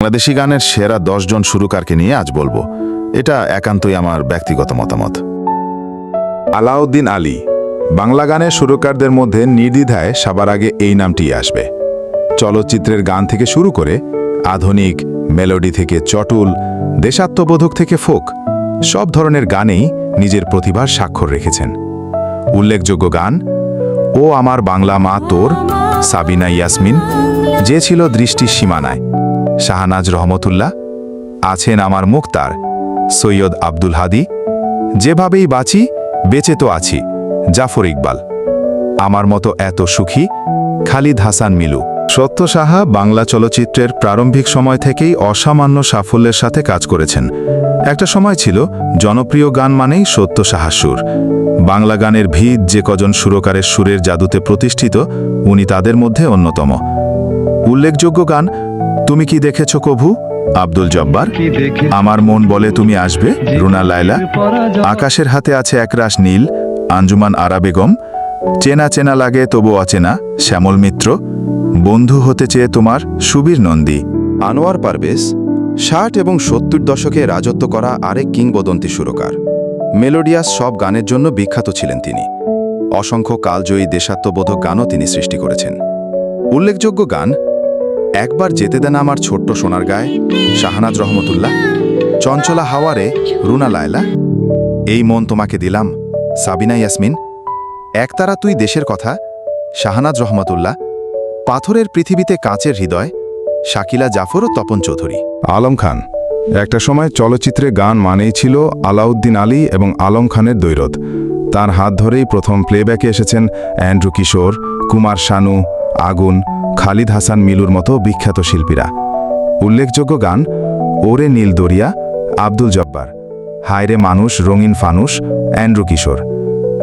বাংলাদেশি গানের সেরা জন সুরকারকে নিয়ে আজ বলব। এটা একান্তই আমার ব্যক্তিগত মতামত। আলাউদ্দিন আলী, বাংলা গানের সুরকারদের মধ্যে নির্দ্বিধায় সবার আগে এই নামটি আসবে। চলচ্চিত্রের গান থেকে শুরু করে আধুনিক মেলোডি থেকে চটুল, দেশাত্মবোধক থেকে ফোক, সব ধরনের গানেই নিজের প্রতিভার স্বাক্ষর রেখেছেন। উল্লেখযোগ্য গান, ও আমার বাংলা মা তোর সাবিনা ইয়াসমিন, যে ছিল দৃষ্টির সীমানায়। শাহনাজ রহমতুল্লাহ, আছেন আমার মুক্তার, সৈয়দ আব্দুল হাদি। যেভাবেই বাঁচি, বেঁচে তো আছি, জাফর ইকবাল। আমার মতো এত সুখী, খালিদ হাসান মিলু। সত্য সাহা বাংলা চলচ্চিত্রের প্রারম্ভিক সময় থেকেই অসামান্য সাফল্যের সাথে কাজ করেছেন। একটা সময় ছিল জনপ্রিয় গান মানেই সত্য সাহার সুর। বাংলা গানের ভিত যে কজন সুরকারের সুরের জাদুতে প্রতিষ্ঠিত উনি তাদের মধ্যে অন্যতম। উল্লেখযোগ্য গান তুমি কি দেখেছ কভু? আব্দুল জব্বার আমার মন বলে তুমি আসবে? রুনা লায়লা আকাশের হাতে আছে একরাশ নীল। আঞ্জুমান আরা বেগম চেনা চেনা লাগে তবু অচেনা। শ্যামল মিত্র বন্ধু হতে চেয়ে তোমার সুবীর নন্দী। আনোয়ার পারভেজ, ষাট এবং সত্তর দশকে রাজত্ব করা আরেক কিংবদন্তি সুরকার। মেলোডিয়াস সব গানের জন্য বিখ্যাত ছিলেন তিনি। অসংখ্য কালজয়ী দেশাত্মবোধক গানও তিনি সৃষ্টি করেছেন। উল্লেখযোগ্য গান, একবার যেতে দেন আমার ছোট্ট সোনার গায়ে শাহানাজ রহমতুল্লাহ, চঞ্চলা হাওয়ারে রুনা লায়লা, এই মন তোমাকে দিলাম সাবিনা ইয়াসমিন একতারা তুই দেশের কথা শাহানাজ রহমতুল্লাহ পাথরের পৃথিবীতে কাঁচের হৃদয়, শাকিলা জাফর ও তপন চৌধুরী। আলম খান, একটা সময় চলচ্চিত্রে গান মানেই ছিল আলাউদ্দিন আলী এবং আলম খানের দৈরত। তার হাত ধরেই প্রথম প্লেব্যাকে এসেছেন অ্যান্ড্রু কিশোর, কুমার শানু, আগুন, খালিদ হাসান মিলুর মতো বিখ্যাত শিল্পীরা। উল্লেখযোগ্য গান, ওরে নীল দরিয়া, আব্দুল জব্বার, হায়রে মানুষ রঙিন ফানুস অ্যান্ড্রু কিশোর।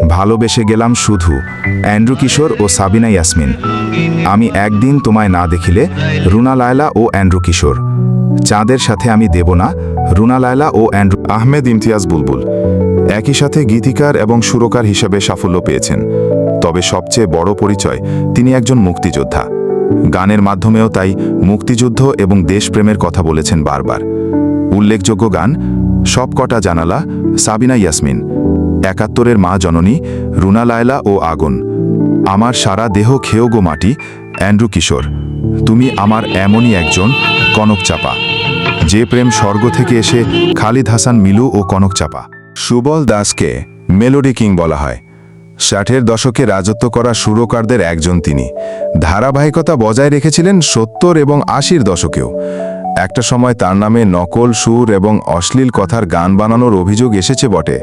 ভালোবেসে গেলাম শুধু, অ্যান্ড্রু কিশোর ও সাবিনা ইয়াসমিন। আমি একদিন তোমায় না দেখিলে রুনা লায়লা ও অ্যান্ড্রু কিশোর। চাঁদের সাথে আমি দেব না, রুনা লায়লা ও অ্যান্ড্রু আহমেদ ইমতিয়াজ বুলবুল। একই সাথে গীতিকার এবং সুরকার হিসেবে সাফল্য পেয়েছেন। তবে সবচেয়ে বড় পরিচয়, তিনি একজন মুক্তিযোদ্ধা। গানের মাধ্যমেও তাই মুক্তিযুদ্ধ এবং দেশপ্রেমের কথা বলেছেন বারবার। উল্লেখযোগ্য গান, সবকটা জানালা, সাবিনা ইয়াসমিন। একাত্তরের মা জননী, রুনা লায়লা ও আগুন। আমার সারা দেহ খেয়েও গো মাটি, অ্যান্ড্রু কিশোর। তুমি আমার এমনই একজন, কনক চাপা। যে প্রেম স্বর্গ থেকে এসে খালিদ হাসান, মিলু ও কনক চাপা। সুবল দাসকে মেলোডি কিং বলা হয়। ষাটের দশকে রাজত্ব করা সুরকারদের একজন তিনি। ধারাবাহিকতা বজায় রেখেছিলেন সত্তর এবং আশির দশকেও। একটা সময় তার নামে নকল সুর এবং অশ্লীল কথার গান বানানোর অভিযোগ এসেছে বটে।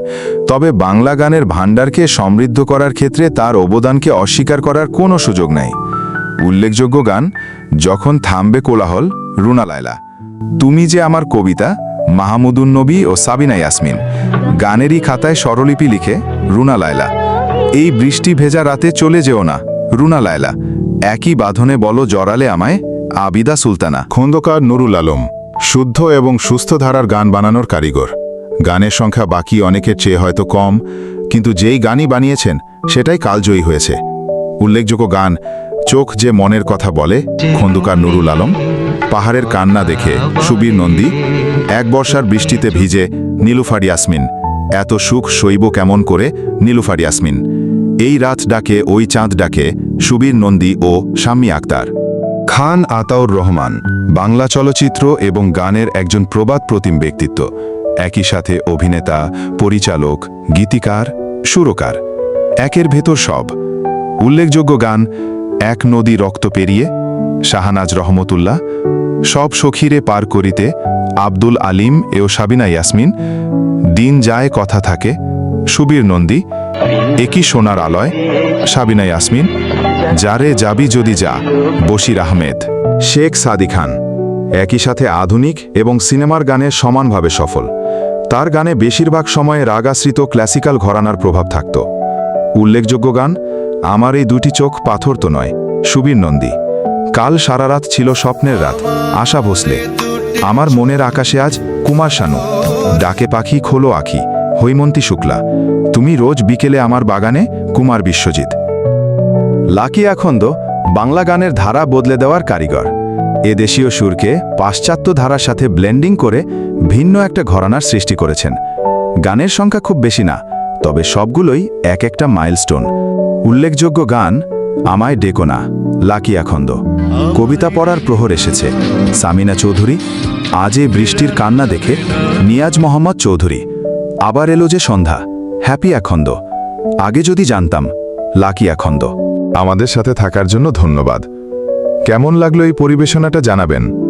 তবে বাংলা গানের ভাণ্ডারকে সমৃদ্ধ করার ক্ষেত্রে তার অবদানকে অস্বীকার করার কোনো সুযোগ নাই। উল্লেখযোগ্য গান, যখন থামবে কোলাহল, রুনা লায়লা। তুমি যে আমার কবিতা, মাহমুদুন নবী ও সাবিনা ইয়াসমিন। গানেরই খাতায় স্বরলিপি লিখে, রুনা লায়লা। এই বৃষ্টি ভেজা রাতে চলে যেও না, রুনা লায়লা। একই বাঁধনে বলো জড়ালে আমায় আবিদা সুলতানা, খন্দকার নুরুল আলম, শুদ্ধ এবং সুস্থ ধারার গান বানানোর কারিগর। গানের সংখ্যা বাকি অনেকের চেয়ে হয়তো কম, কিন্তু যেই গানই বানিয়েছেন, সেটাই কালজয়ী হয়েছে। উল্লেখযোগ্য গান, চোখ যে মনের কথা বলে, খন্দকার নুরুল আলম, পাহাড়ের কান্না দেখে সুবীর নন্দী, এক বর্ষার বৃষ্টিতে ভিজে নীলুফার ইয়াসমিন, এত সুখ শৈব কেমন করে নীলুফার ইয়াসমিন? এই রাত ডাকে, ওই চাঁদ ডাকে সুবীর নন্দী ও শাম্মী আক্তার। খান আতাউর রহমান, বাংলা চলচ্চিত্র এবং গানের একজন প্রবাদ প্রতিম ব্যক্তিত্ব। একই সাথে অভিনেতা, পরিচালক, গীতিকার, সুরকার। একের ভেতর সব। উল্লেখযোগ্য গান, এক নদী রক্ত পেরিয়ে, শাহানাজ রহমতুল্লাহ, সব সখীরে পার করিতে আব্দুল আলিম এও সাবিনা ইয়াসমিন, দিন যায় কথা থাকে, সুবীর নন্দী, একই সোনার আলয়, সাবিনা ইয়াসমিন যারে যাবি যদি যা, বশির আহমেদ। শেখ সাদি খান, একই সাথে আধুনিক এবং সিনেমার গানে সমানভাবে সফল। তার গানে বেশিরভাগ সময়ে রাগাশ্রিত ক্লাসিক্যাল ঘরানার প্রভাব থাকত। উল্লেখযোগ্য গান, আমার এই দুটি চোখ পাথর তো নয়, সুবীর নন্দী। কাল সারা রাত ছিল স্বপ্নের রাত, আশা ভোসলে। আমার মনের আকাশে আজ কুমার শানু। ডাকে পাখি খোলো আখি, হৈমন্তী শুক্লা। তুমি রোজ বিকেলে আমার বাগানে কুমার বিশ্বজিৎ। লাকি আখন্দ বাংলা গানের ধারা বদলে দেওয়ার কারিগর। এ দেশীয় সুরকে পাশ্চাত্য ধারার সাথে ব্লেন্ডিং করে ভিন্ন একটা ঘরানার সৃষ্টি করেছেন। গানের সংখ্যা খুব বেশি না, তবে সবগুলোই এক একটা মাইলস্টোন। উল্লেখযোগ্য গান, আমায় ডেকো না, লাকি আখন্দ কবিতা পড়ার প্রহর এসেছে। সামিনা চৌধুরী, আজ এ বৃষ্টির কান্না দেখে নিয়াজ মোহাম্মদ চৌধুরী। আবার এলো যে সন্ধ্যা, হ্যাপি আখন্দ আগে যদি জানতাম, লাকি আখন্দ আমাদের সাথে থাকার জন্য ধন্যবাদ। কেমন লাগল এই পরিবেশনাটা জানাবেন?